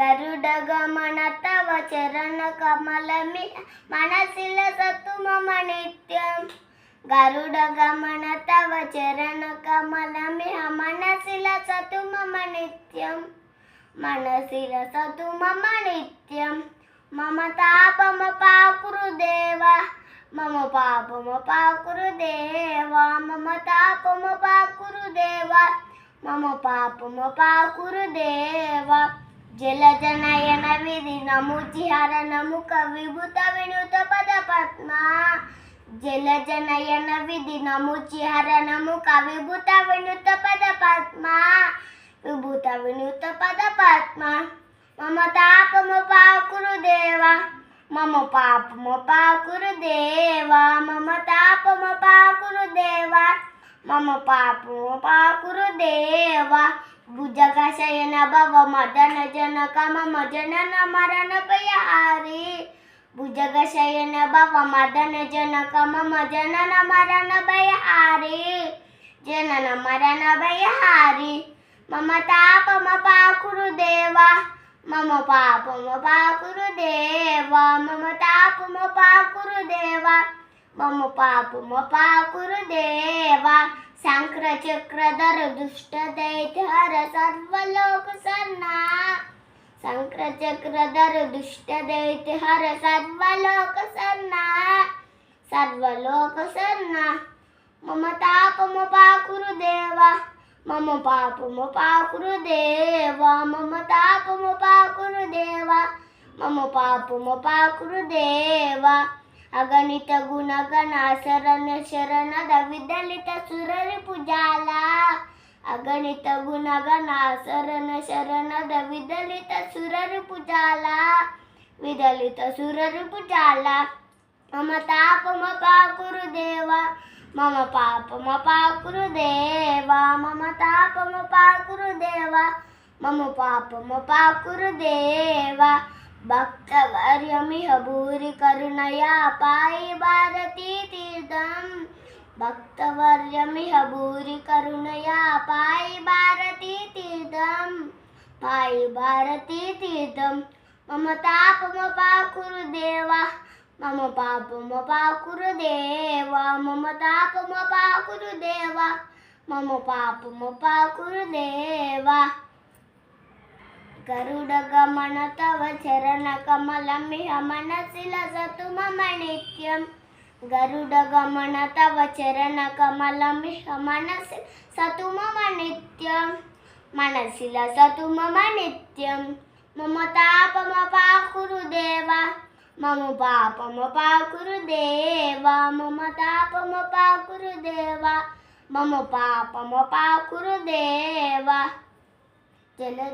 గరుడ గమన తవ చరణ కమలమి మనసిల సతు మమ నిత్యం. గరుడ గమన తవ చరణ కమలమి మనసిల సతు మమ నిత్యం. మనసిల సతు మమ నిత్యం. మమ తాపమ పాకురు దేవా మమ పాపమ పాకురు దేవా మమ తాపమ పాకురు దేవా మమ పాపమ పాకురు దేవా. జలజనయన విధి నము చిహర కవిభూత వినూత పద పద్మ జలజనయన విధి నము చిహర కవిభూత వినూత పద పద్మ విభూత వినూత పద పద్మ మమ తాపము పాకురు దేవా మమ పాపము పాకురు దేవా మమ తాపము పాకురు దేవా మమ పాపము పాకురు దేవా ಭುಜಗಾಶಯನ ಭವ ಮದನ ಜನಕಮ ಮಜನನ ಮರಣ ಭಯಾರಿ ಭುಜಗಶಯನ ಭವ ಮದನ ಜನಕಮ ಮಜನನ ಮರಣ ಭಯಾರಿ ಜನನ ಮರಣ ಭಯಾರಿ ಮಮ ತಾಪಮ ಪಾಕುರು ದೇವ ಮಮ ಪಾಪಮ ಪಾಕುರು ದೇವ ಮಮ ತಾಪಮ ಪಾಕುರು ದೇವ ಮಮ ಪಾಪಮ ಪಾಕುರು ದೇವ మమ పాపమ శంకర చక్రధర దుష్ట దైత్యహర సర్వలోక సన్నా శంకర చక్రధర దుష్ట దైత్యహర సర్వలోక సన్నా సర్వలోక సన్నా మమ తాపము పాకురు దేవా. మమ పాపము పాకురు దేవా. మమ తాపము పాకురు దేవా. మమ పాపము పాకురు దేవా. ಅಗಣಿತ ಗುಣಗಣ ಶರಣ ಶರಣದ ವಿದಲಿತ ಸುರರಿ ಪುಜಾಲ ಅಗಣಿತ ಗುಣಗಣ ಶರಣ ಶರಣದ ವಿದಲಿತ ಸುರರಿ ಪುಜಾಲ ವಿದಲಿತ ಸುರರಿ ಪುಜಾಲ ಮಮ ತಾಪ ಪಾಕುರು ದೇವ ಮಮ ಪಾಪ ಪಾಕುರು ದೇವ ಮಮ ತಾಪ ಪಾಕುರು ದೇವ ಮಮ ಪಾಪ ಪಾಕುರು ದೇವ भक्तवर्यमिह भूरिकरुणया पायि भारती तीर्थम्। भक्तवर्यमिह भूरिकरुणया पायि भारती तीर्थम्। पायि भारती तीर्थम्। मम तापमपाकुरु देवा मम पापमपाकुरु देवा मम तापमपाकुरु देवा मम पापमपाकुरु देवा పాకురు దేవా మమ పాపమ పాకురు దేవా గరుడ గమన తవ చరణ కమలమిహ మనసిల సతు మమ నిత్యం. గరుడ గమన తవ చరణ కమలమిహ మనసి సతు మమ నిత్యం. మనసిల సతు మమ